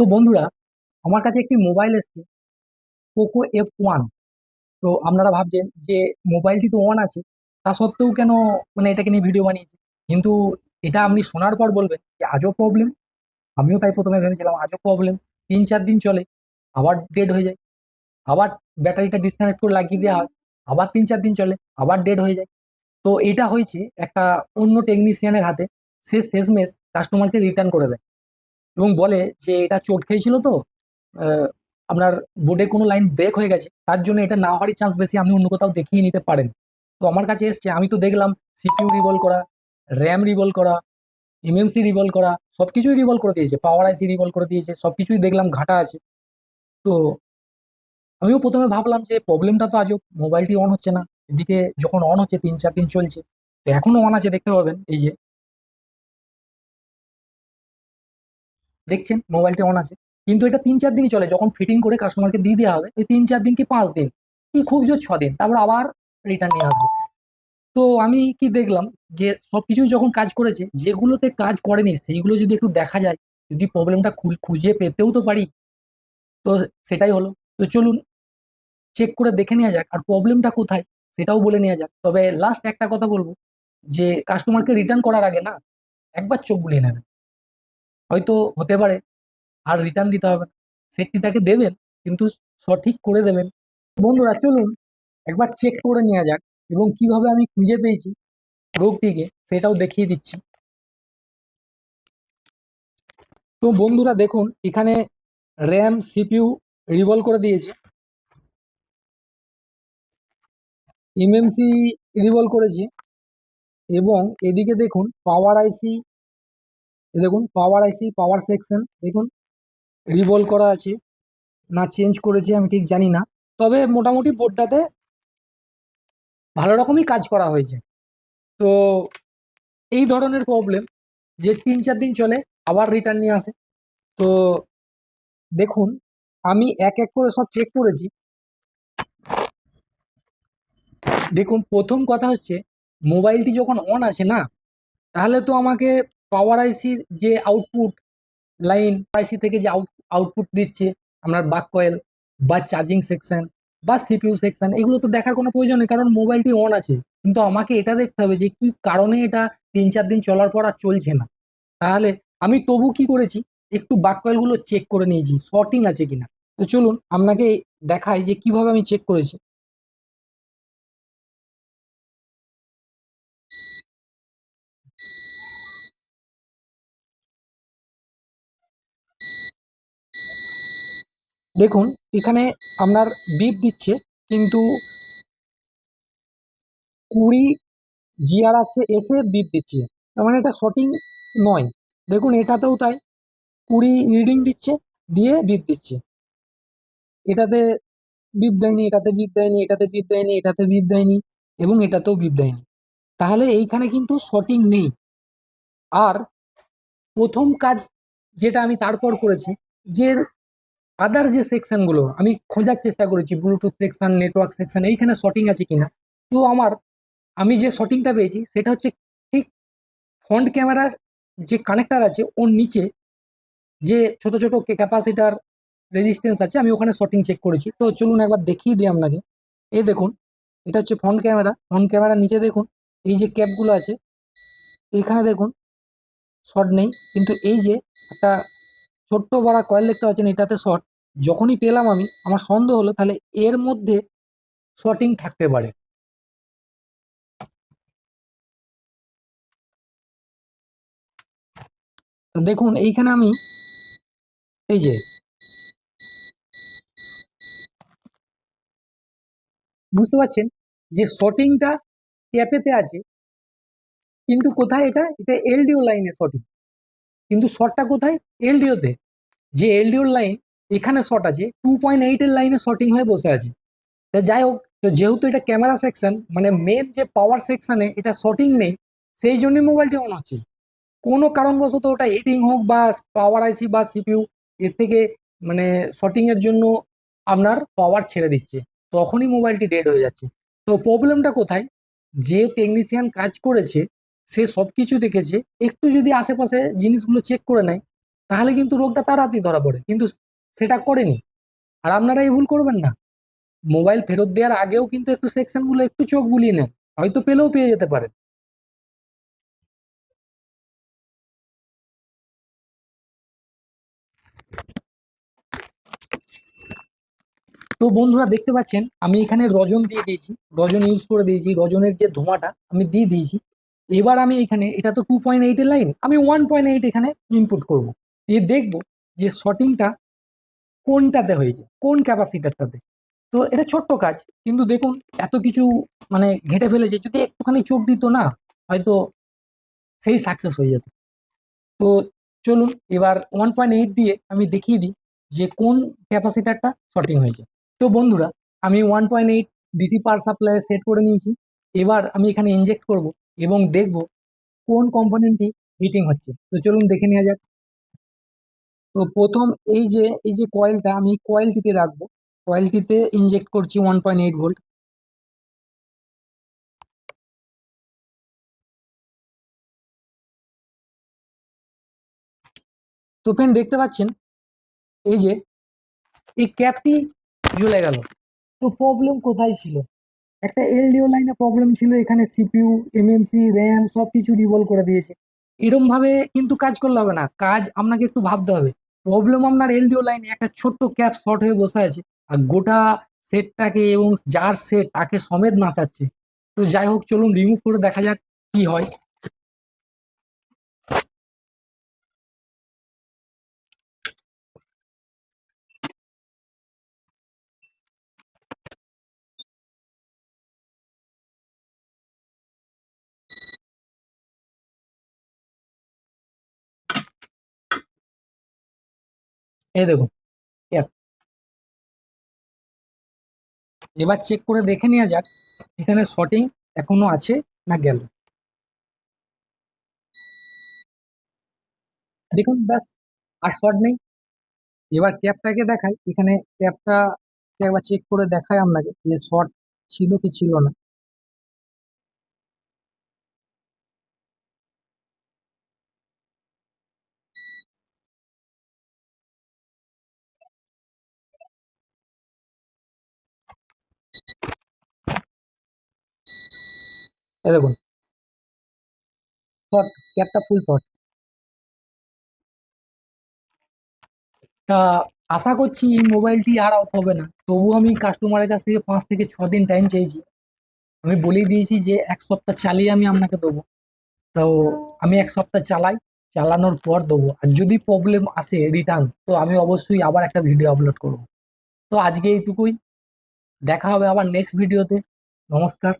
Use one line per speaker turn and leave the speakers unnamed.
তো বন্ধুরা, আমার কাছে একটি মোবাইল এসছে পোকো এফ ওয়ান তো আপনারা ভাবছেন যে মোবাইলটি তো ওয়ান আছে? তা সত্ত্বেও কেন মানে এটাকে নিয়ে ভিডিও বানিয়েছে? কিন্তু এটা আপনি শোনার পর বলবেন যে আজও প্রবলেম আমিও তাই প্রথমে ভেবেছিলাম আজও প্রবলেম তিন চার দিন চলে, আবার ডেড হয়ে যায়। আবার ব্যাটারিটা ডিসকানেক্ট করে লাগিয়ে দেওয়া হয়, আবার তিন চার দিন চলে, আবার ডেড হয়ে যায়। তো এটা হয়েছে একটা অন্য টেকনিশিয়ানের হাতে, সে শেষমেশ কাস্টমারকে রিটার্ন করে দেয়। এবং বলে যে এটা চোট খেয়েছিল তো আপনার বোর্ডে কোনো লাইন ব্রেক হয়ে গেছে, তার জন্য এটা না হওয়ারই চান্স বেশি, আপনি অন্য কোথাও দেখিয়ে নিতে পারেন। তো আমার কাছে এসছে, আমি তো দেখলাম সিপিইউ রিভল করা র্যাম রিভল করা এমএমসি রিভল করা সব কিছুই রিভল করে দিয়েছে পাওয়ার আইসি রিভল করে দিয়েছে সব কিছুই দেখলাম ঘাটা আছে। তো আমিও প্রথমে ভাবলাম যে প্রবলেমটা তো আজও মোবাইলটি অন হচ্ছে না, এদিকে যখন অন হচ্ছে, তিন চার দিন চলছে, তো এখনও অন আছে, দেখতে পাবেন, এই যে। দেখছেন, মোবাইলটি অন আছে। কিন্তু এটা তিন চার দিনই চলে, যখন ফিটিং করে কাস্টমারকে দিয়ে দেওয়া হবে ওই তিন চার দিন কি পাঁচ দিন? কি খুব জোর ছ দিন, তারপর আবার রিটার্ন নিয়ে আসবে। তো আমি কি দেখলাম যে সব কিছু যখন কাজ করেছে, যেগুলোতে কাজ করেনি, সেইগুলো যদি একটু দেখা যায়, যদি প্রবলেমটা খুঁজে পেতেও তো পারি। তো সেটাই হলো। তো চলুন চেক করে দেখে নেওয়া যাক, আর প্রবলেমটা কোথায়, সেটাও বলে নেওয়া যাক। তবে লাস্ট একটা কথা বলব, যে কাস্টমারকে রিটার্ন করার আগে না, একবার চোখ বুলিয়ে নেবেন। হয়তো হতে পারে। আর রিটার্ন দিতে হবে না। সেটটি তাকে দেবেন, কিন্তু সঠিক করে দেবেন। বন্ধুরা, চলুন একবার চেক করে নেওয়া যাক এবং কীভাবে আমি খুঁজে পেয়েছি রোগটিকে, সেটাও দেখিয়ে দিচ্ছি। তো বন্ধুরা, দেখুন, এখানে র্যাম সিপিইউ রিভল করে দিয়েছে। এমএমসি রিভল করেছে। এবং এদিকে দেখুন পাওয়ার আইসি দেখুন পাওয়ার আইসি পাওয়ার সেকশন দেখুন রিভল করা আছে। না চেঞ্জ করেছে, আমি ঠিক জানি না। তবে মোটামুটি বোর্ডটাতে ভালো রকমই কাজ করা হয়েছে। তো এই ধরনের প্রবলেম যে তিন চার দিন চলে, আবার রিটার্ন নিয়ে আসে। তো দেখুন, আমি এক এক করে সব চেক করেছি। দেখুন, প্রথম কথা হচ্ছে মোবাইলটি যখন অন আছে না, তাহলে তো আমাকে পাওয়ার আইসির যে আউটপুট লাইন আইসি থেকে যে আউট আউটপুট দিচ্ছে, আপনার বাক কয়েল বা চার্জিং সেকশন বা সিপিইউ সেকশন এগুলো তো দেখার কোনো প্রয়োজন নেই, কারণ মোবাইলটি অন আছে। কিন্তু আমাকে এটা দেখতে হবে যে কি কারণে এটা তিন চার দিন চলার পর আর চলছে না। তাহলে আমি তবু কি করেছি? একটু বাক কয়েলগুলো চেক করে নিয়েছি শর্টিং আছে কিনা। তো চলুন, আপনাকে দেখাই যে কীভাবে আমি চেক করেছি। দেখুন, এখানে আপনার বিপ দিচ্ছে, কিন্তু কুড়ি জিআর আসছে এসে বিপ দিচ্ছে। তার মানে এটা শটিং নয়। দেখুন, এটাতেও তাই, কুড়ি রিডিং দিচ্ছে, দিয়ে বিপ দিচ্ছে। এটাতে বিপ দেয়নি, এটাতে বিপ দেয়নি, এটাতে বিপ দেয়নি, এটাতে বিপ দেয়নি, এবং এটাতেও বিপ দেয়নি। তাহলে এইখানে কিন্তু শটিং নেই। আর প্রথম কাজ যেটা আমি তারপর করেছি, যে আদার যে সেকশনগুলো আমি খোঁজার চেষ্টা করেছি ব্লুটুথ সেকশন নেটওয়ার্ক সেকশন এইখানে শর্টিং আছে কিনা। তো আমার, আমি যে শর্টিংটা পেয়েছি, সেটা হচ্ছে ঠিক ফ্রন্ট ক্যামেরার যে কানেক্টার আছে, ওর নিচে যে ছোট ছোট ক্যাপাসিটার রেজিস্ট্যান্স আছে, আমি ওখানে শর্টিং চেক করেছি। তো চলুন একবার দেখিয়ে দিই আপনাকে। এই দেখুন, এটা হচ্ছে ফ্রন্ট ক্যামেরা ফ্রন্ট ক্যামেরার নিচে দেখুন, এই যে ক্যাপগুলো আছে, এইখানে দেখুন শর্ট নেই, কিন্তু এই যে একটা ছোট্ট বড় কয়েল দেখতে পাচ্ছেন, এটাতে শর্ট যখনই পেলাম আমি, আমার সন্দেহ হলো তাহলে এর মধ্যে শর্টিং থাকতে পারে। দেখুন, এইখানে আমি এই যে বুঝতে পারছেন? যে শর্টিংটা ট্যাপেতে আছে, কিন্তু কোথায় এটা? এটা এলডিও লাইনে শর্টিং কিন্তু শর্টটা কোথায়? এলডিওতে যে এলডিওর লাইন এখানে শর্ট আছে। টু পয়েন্ট এইটের লাইনে শর্টিং হয়ে বসে আছে। তা যাই হোক, তো যেহেতু এটা ক্যামেরা সেকশন মানে মেন যে পাওয়ার সেকশনে এটা শর্টিং নেই, সেই জন্যই মোবাইলটি অন হচ্ছে। কোনো কারণবশত ওটা হিটিং হোক বা পাওয়ার আইসি বা সিপিইউ এর থেকে মানে শর্টিং এর জন্য আপনার পাওয়ার ছেড়ে দিচ্ছে। তখনই মোবাইলটি ডেড হয়ে যাচ্ছে। তো প্রবলেমটা কোথায়? যে টেকনিশিয়ান কাজ করেছে, সে সব কিছু দেখেছে, একটু যদি আশেপাশে জিনিসগুলো চেক করে নেয়, তাহলে কিন্তু রোগটা তাড়াতাড়ি ধরা পড়ে। কিন্তু সেটা করেনি। আর আপনারা এই ভুল করবেন না। মোবাইল ফেরত দেওয়ার আগেও কিন্তু একটু সেকশনগুলো একটু চোখ বুলিয়ে নেন। হয়তো পেলেও পেয়ে যেতে পারেন। তো বন্ধুরা দেখতে পাচ্ছেন, আমি এখানে রজন দিয়ে দিয়েছি। রজন ইউজ করে দিয়েছি। রজনের যে ধোঁয়াটা আমি দিয়ে দিয়েছি। এবার আমি এখানে, এটা তো টু পয়েন্ট এইটের লাইন আমি ওয়ান পয়েন্ট এইট এখানে ইনপুট করব। দিয়ে দেখব যে শর্টিংটা কোনটাতে হয়েছে? কোন ক্যাপাসিটারটাতে তো এটা ছোট্ট কাজ, কিন্তু দেখুন, এত কিছু মানে ঘেটে ফেলেছে, যদি একটুখানি চোখ দিত না, হয়তো সেই সাকসেস হয়ে যেত। তো চলুন, এবার ওয়ান পয়েন্ট এইট দিয়ে আমি দেখিয়ে দিই যে কোন ক্যাপাসিটারটা শর্টিং হয়েছে। তো বন্ধুরা, আমি one point eight DC power supply set করে নিয়েছি। এবার আমি এখানে ইনজেক্ট করব এবং দেখব কোন কম্পোনেন্টটি হিটিং হচ্ছে। তো চলুন দেখে নেওয়া যাক। তো প্রথম এই যে এই যে কয়েলটা আমি কয়েলটিতে রাখব। কয়েলটিতে ইনজেক্ট করছি ওয়ান পয়েন্ট এইট ভোল্ট তো ফ্রেন্ড দেখতে পাচ্ছেন? এই যে, এই ক্যাপটি জ্বলে গেল। তো প্রবলেম কোথায় ছিল? একটা এলডিও লাইনে প্রবলেম ছিল, এখানে সিপিইউ এমএমসি র্যাম সব কিছু রিভলভ করে দিয়েছে। এরম ভাবে কিন্তু কাজ করলে হবে না। কাজ আপনাকে একটু ভাবতে হবে। প্রবলেম আপনার এলডিও লাইনে একটা ছোট্ট ক্যাপ শর্ট হয়ে বসে আছে। আর গোটা সেটটাকে এবং যার সেট তাকে সমেত নাচাচ্ছে। তো যাই হোক, চলুন রিমুভ করে দেখা যাক কি হয়। এই দেখুন এবার চেক করে দেখে নেওয়া যাক, এখানে শর্টিং এখনও আছে না গেল। দেখুন ব্যাস, আর শর্ট নেই। এবার ক্যাপটাকে দেখাই, এখানে ক্যাপটা একবার চেক করে দেখায় আপনাকে যে শর্ট ছিল কি ছিল না। দেখুন। শর্ট ক্যাপটা ফুল শর্ট তা আশা করছি এই মোবাইলটি আর অফ হবে না। তবু আমি কাস্টমারের কাছ থেকে পাঁচ থেকে ছ দিন টাইম চেয়েছি। আমি বলেই দিয়েছি যে এক সপ্তাহ চালিয়ে আমি আপনাকে দেবো। তো আমি এক সপ্তাহ চালাই, চালানোর পর দেবো। আর যদি প্রবলেম আসে রিটার্ন তো আমি অবশ্যই আবার একটা ভিডিও আপলোড করব। তো আজকে এইটুকুই। দেখা হবে আবার নেক্সট ভিডিওতে নমস্কার।